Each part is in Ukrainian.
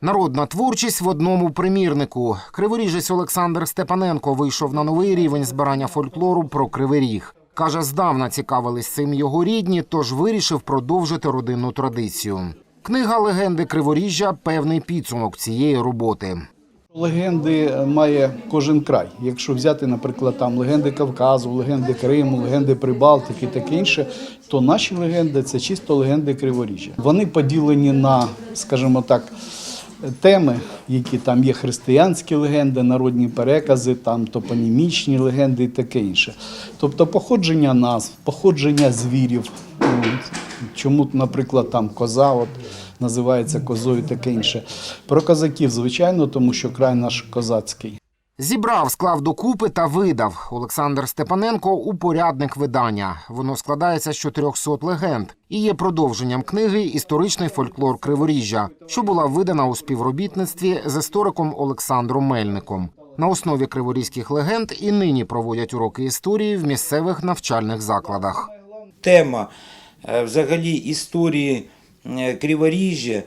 Народна творчість в одному примірнику. Криворіжець Олександр Степаненко вийшов на новий рівень збирання фольклору про кривий ріг. Каже, здавна цікавились цим його рідні, тож вирішив продовжити родинну традицію. Книга легенди Криворіжжя певний підсумок цієї роботи. Легенди має кожен край. Якщо взяти, наприклад, там легенди Кавказу, легенди Криму, легенди Прибалтики таке інше, то наші легенди це чисто легенди Криворіжжя. Вони поділені на, скажімо так, теми, які там є християнські легенди, народні перекази, там топонімічні легенди і таке інше. Тобто походження назв, походження звірів. Чому, наприклад, там коза от, називається козою таке інше. Про козаків, звичайно, тому що край наш козацький. Зібрав, склав докупи та видав. Олександр Степаненко упорядник видання. Воно складається з 400 легенд і є продовженням книги Історичний фольклор Криворіжжя, що була видана у співробітництві з істориком Олександром Мельником. На основі криворізьких легенд і нині проводять уроки історії в місцевих навчальних закладах. тема е, взагалі історії е, Криворіжжя,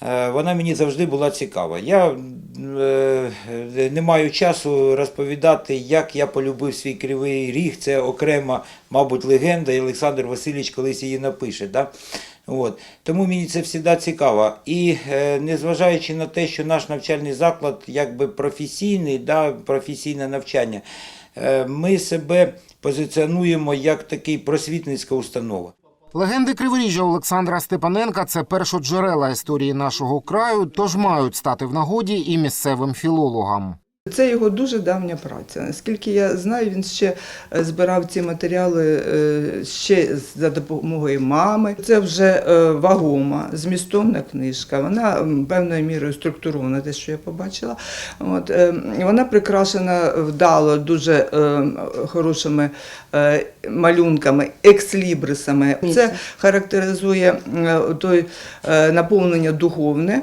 вона мені завжди була цікава. Я е, не маю часу розповідати, як я полюбив свій кривий ріг. Це окрема, мабуть, легенда, і Олександр Васильович колись її напише. Да? От. Тому мені це завжди цікаво. І е, незважаючи на те, що наш навчальний заклад якби професійний, да, професійне навчання, е, ми себе позиціонуємо як такий просвітницька установа. Легенди Криворіжжя Олександра Степаненка це першоджерела історії нашого краю, тож мають стати в нагоді і місцевим філологам. Це його дуже давня праця. Наскільки я знаю, він ще е, збирав ці матеріали е, ще за допомогою мами. Це вже е, вагома, змістовна книжка. Вона певною мірою структурована, те, що я побачила. От, вона прикрашена вдало дуже хорошими малюнками, екслібрисами. Це характеризує той наповнення духовне.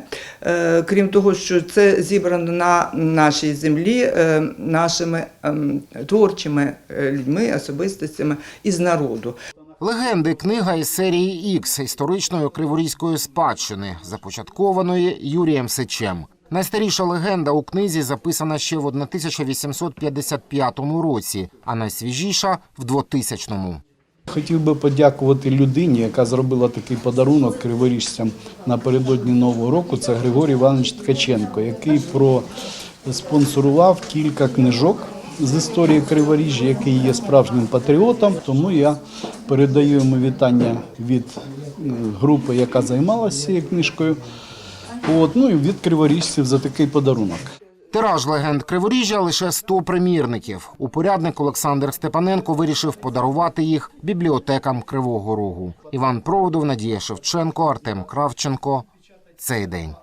Крім того, що це зібрано на нашій землі е, нашими ем, творчими е, людьми, особистостями із народу. Легенди книга із серії X історичної криворізької спадщини, започаткованої Юрієм Сичем. Найстаріша легенда у книзі записана ще в 1855 році, а найсвіжіша в 2000-му. Хотів би подякувати людині, яка зробила такий подарунок криворіжцям напередодні Нового року. Це Григорій Іванович Ткаченко, який проспонсорував кілька книжок з історії Криворіжжя, який є справжнім патріотом. Тому я передаю йому вітання від е, групи, яка займалася цією книжкою. От, ну і від криворіжців за такий подарунок. Тираж легенд Криворіжжя лише 100 примірників. Упорядник Олександр Степаненко вирішив подарувати їх бібліотекам Кривого Рогу. Іван Проводов, Надія Шевченко, Артем Кравченко. Цей день.